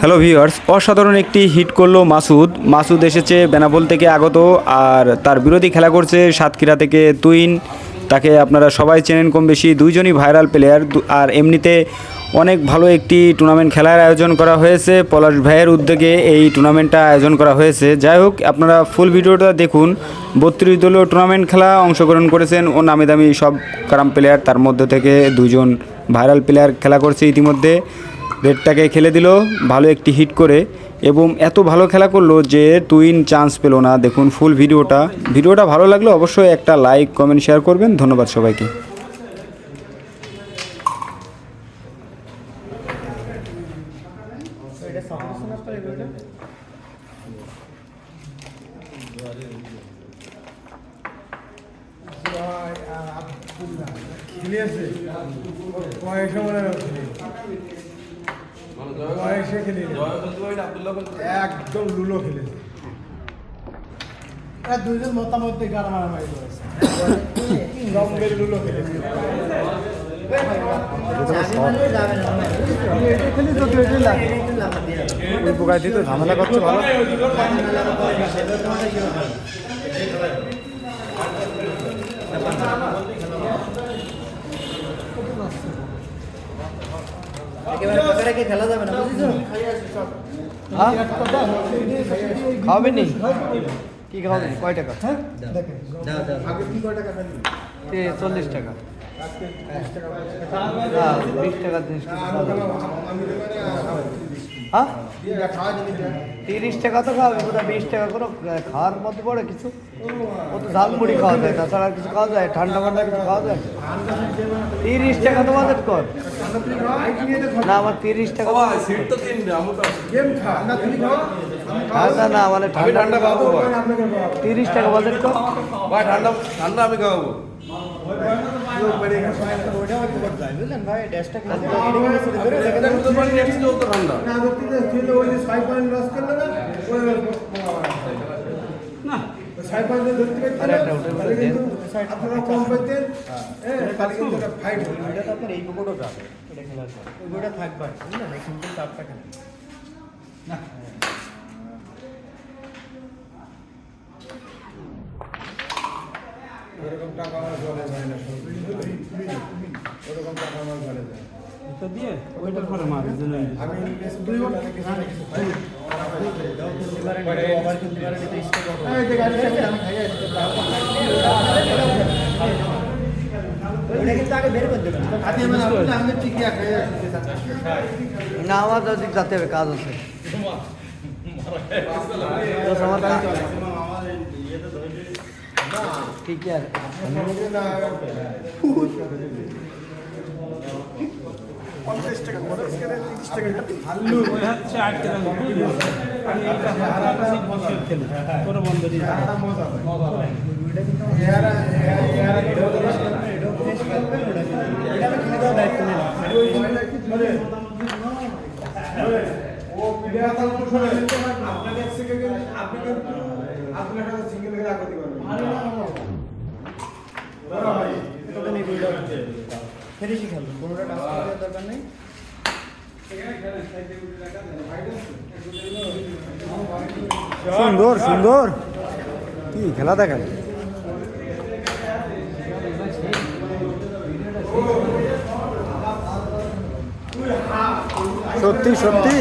Hello viewers অসাধারণ একটি hit করল মাসুদ। মাসুদ এসেছে বেনাপোল থেকে আগত আর তার বিরোধী খেলা করছে সাতক্ষীরা থেকে তুইন। তাকে আপনারা সবাই চেনেন কম বেশি দুইজনই ভাইরাল প্লেয়ার আর এমনিতে অনেক ভালো একটি টুর্নামেন্ট খেলার আয়োজন করা হয়েছে। পলাশ ভাইয়ের উদ্যোগে এই টুর্নামেন্টটা আয়োজন করা হয়েছে। যাই হোক, আপনারা ফুল ভিডিওটা দেখুন। বত্রিশ দলীয় টুর্নামেন্ট খেলা অংশগ্রহণ করেছেন ও নামি দামি সব কারাম প্লেয়ার তার মধ্যে থেকে দুজন ভাইরাল প্লেয়ার খেলা করছে ইতিমধ্যে। রেডটাকে খেলে দিল, ভালো একটি হিট করে। এবং এত ভালো খেলা করল যে তুইন চান্স পেল না। দেখুন ফুল ভিডিওটা ভিডিওটা ভালো লাগলে অবশ্যই একটা লাইক কমেন্ট শেয়ার করবেন। ধন্যবাদ সবাইকে। খেলিয়েছে বয়সে মনে বয়সে খেলি একদম লুলো খেলেছে এরা দুইজন মতামত গাড় মারামারি করেছে। রম্বের লুলো খেলেছে ওই পোকায় দিতে ঝামেলা করছে ভালো? খেলা যাবে না বুঝেছ হ্যাঁ খাওয়াবেন নি? কি খাওয়াবেন কয় টাকা? এ চল্লিশ টাকা। বিশ টাকা জিনিস হ্যাঁ তিরিশ টাকা তো খাওয়াবে ওটা বিশ টাকা করে খাওয়ার মধ্যে পড়ে কিছু। ও তো ঝালমুড়ি খাওয়া যায় তাছাড়া কিছু খাওয়া যায়? ঠান্ডা ফান্ডা কিছু খাওয়া যায়? তিরিশ টাকা তো বাজেট কর। না আমার তিরিশ টাকা ঠান্ডা না মানে ঠান্ডা ঠান্ডা খাব খাওয়াবো। তিরিশ টাকা বাজেট কর। ঠান্ডা ঠান্ডা আমি খাওয়াবো। না না না এই পুকুরও যাবে এটা খেলার পর থাকবে বুঝলেন এই সিম্পল চাপটা খেলে ওরকম টাকা আমার ঘরে যায় না ওরকম টাকা আমার ঘরে যায় দিয়ে ওইটার পরে মারি আমি তো। না আমার যাতে হবে কাজ আছে। আমার কাজ ঠিক আছে ওই হচ্ছে আট টাকা একটা হারাটা বছর খেলি কোনো বন্ধ দিয়ে এটা মজা সুন্দর সুন্দর। কি খেলা দেখেন? সত্যি সত্যি।